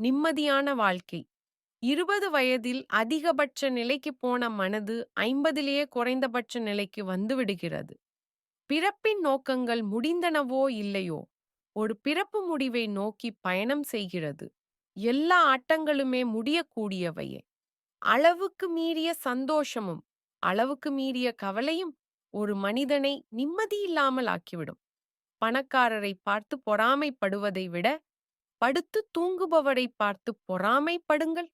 நிம்மதியான வாழ்க்கை. இருபது வயதில் அதிகபட்ச நிலைக்கு போன மனது ஐம்பதிலேயே குறைந்தபட்ச நிலைக்கு வந்துவிடுகிறது பிறப்பின் நோக்கங்கள் முடிந்தனவோ இல்லையோ ஒரு பிறப்பு முடிவை நோக்கி பயணம் செய்கிறது. எல்லா ஆட்டங்களுமே முடியக்கூடியவையே. அளவுக்கு மீறிய சந்தோஷமும் அளவுக்கு மீறிய கவலையும் ஒரு மனிதனை நிம்மதியில்லாமல் ஆக்கிவிடும். பணக்காரரை பார்த்து பொறாமைப்படுவதை விட படுத்து தூங்குபவரை பார்த்து பொறாமைப்படுங்கள்.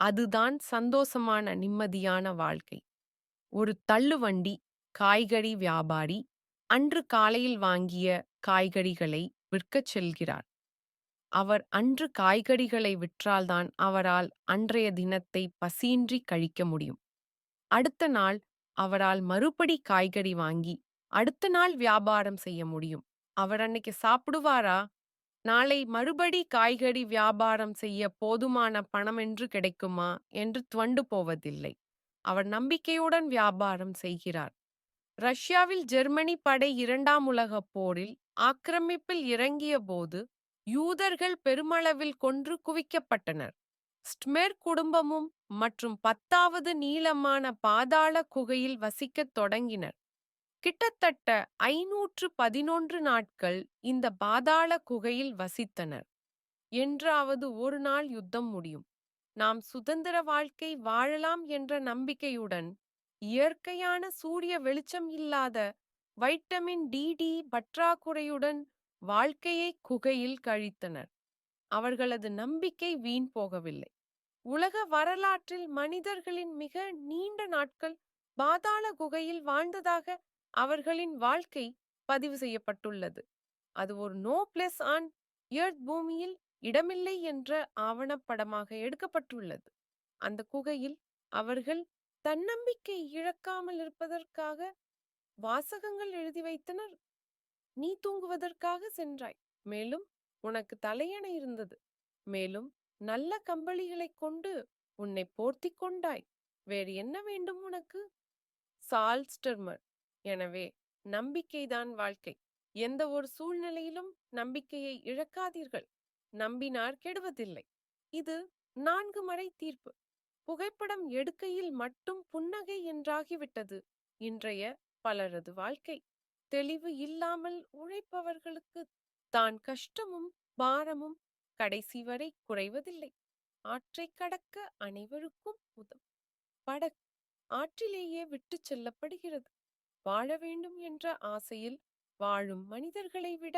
அதுதான் சந்தோஷமான நிம்மதியான வாழ்க்கை. ஒரு தள்ளுவண்டி காய்கறி வியாபாரி அன்று காலையில் வாங்கிய காய்கறிகளை விற்கச் செல்கிறார். அவர் அன்று காய்கறிகளை விற்றால்தான் அவரால் அன்றைய தினத்தை பசியின்றி கழிக்க முடியும். அடுத்த நாள் அவரால் மறுபடி காய்கறி வாங்கி அடுத்த நாள் வியாபாரம் செய்ய முடியும். அவர் அன்னைக்கு சாப்பிடுவாரா? நாளை மறுபடி காய்கறி வியாபாரம் செய்ய போதுமான பணம் என்று கிடைக்குமா? என்று துவண்டு போவதில்லை. அவர் நம்பிக்கையுடன் வியாபாரம் செய்கிறார். ரஷ்யாவில் ஜெர்மனி படை இரண்டாம் உலகப் போரில் ஆக்கிரமிப்பில் இறங்கிய போது யூதர்கள் பெருமளவில் கொன்று குவிக்கப்பட்டனர். ஸ்ட்மெர் குடும்பமும் மற்றும் பத்தாவது நீளமான பாதாள குகையில் வசிக்கத் தொடங்கினர். கிட்டத்தட்ட ஐநூற்று பதினொன்று நாட்கள் இந்த பாதாள குகையில் வசித்தனர். என்றாவது ஒரு நாள் யுத்தம் முடியும். நாம் சுதந்திர வாழ்க்கை வாழலாம் என்ற நம்பிக்கையுடன் இயற்கையான சூரிய வெளிச்சம் இல்லாத வைட்டமின் டி டி பற்றாக்குறையுடன் வாழ்க்கையை குகையில் கழித்தனர். அவர்களது நம்பிக்கை வீண் போகவில்லை. உலக வரலாற்றில் மனிதர்களின் மிக நீண்ட நாட்கள் பாதாள குகையில் வாழ்ந்ததாக அவர்களின் வாழ்க்கை பதிவு செய்யப்பட்டுள்ளது. அது ஒரு நோ பிளஸ் ஆன் எர்த் பூமியில் இடமில்லை என்ற ஆவணப்படமாக எடுக்கப்பட்டுள்ளது. அந்த குகையில் அவர்கள் தன்னம்பிக்கை இழக்காமல் இருப்பதற்காக வாசகங்கள் எழுதி வைத்தனர். நீ தூங்குவதற்காக சென்றாய். மேலும் உனக்கு தலையணை இருந்தது. மேலும் நல்ல கம்பளிகளைக் கொண்டு உன்னை போர்த்திக் கொண்டாய். வேறு என்ன வேண்டும் உனக்கு? சால்ஸ்டர்மர். எனவே நம்பிக்கைதான் வாழ்க்கை. எந்த ஒரு சூழ்நிலையிலும் நம்பிக்கையை இழக்காதீர்கள். நம்பினார் கெடுவதில்லை. இது நான்கு மறை தீர்ப்பு. புகைப்படம் எடுக்கையில் மட்டும் புன்னகை என்றாகிவிட்டது இன்றைய பலரது வாழ்க்கை. தெளிவு இல்லாமல் உழைப்பவர்களுக்கு தான் கஷ்டமும் பாரமும் கடைசி வரை குறைவதில்லை. ஆற்றை கடக்க அனைவருக்கும் உதவும். படகு ஆற்றிலேயே விட்டுச் செல்லப்படுகிறது. வாழ வேண்டும் என்ற ஆசையில் வாழும் மனிதர்களை விட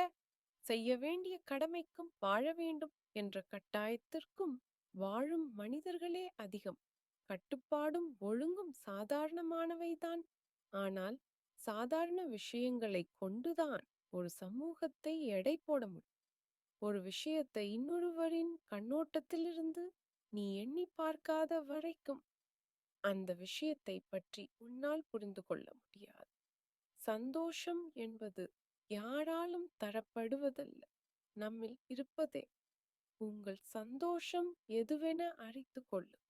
செய்ய வேண்டிய கடமைக்கும் வாழ வேண்டும் என்ற கட்டாயத்திற்கும் வாழும் மனிதர்களே அதிகம். கட்டுப்பாடும் ஒழுங்கும் சாதாரணமானவைதான் ஆனால் சாதாரண விஷயங்களை கொண்டுதான் ஒரு சமூகத்தை எடை போட முடியும். ஒரு விஷயத்தை இன்னொருவரின் கண்ணோட்டத்திலிருந்து நீ எண்ணி பார்க்காத வரைக்கும் அந்த விஷயத்தை பற்றி உன்னால் புரிந்து கொள்ள முடியாது. சந்தோஷம் என்பது யாராலும் தரப்படுவதல்ல. நம்மில் இருப்பதே. உங்கள் சந்தோஷம் எதுவென அறிந்து கொள்ளும்.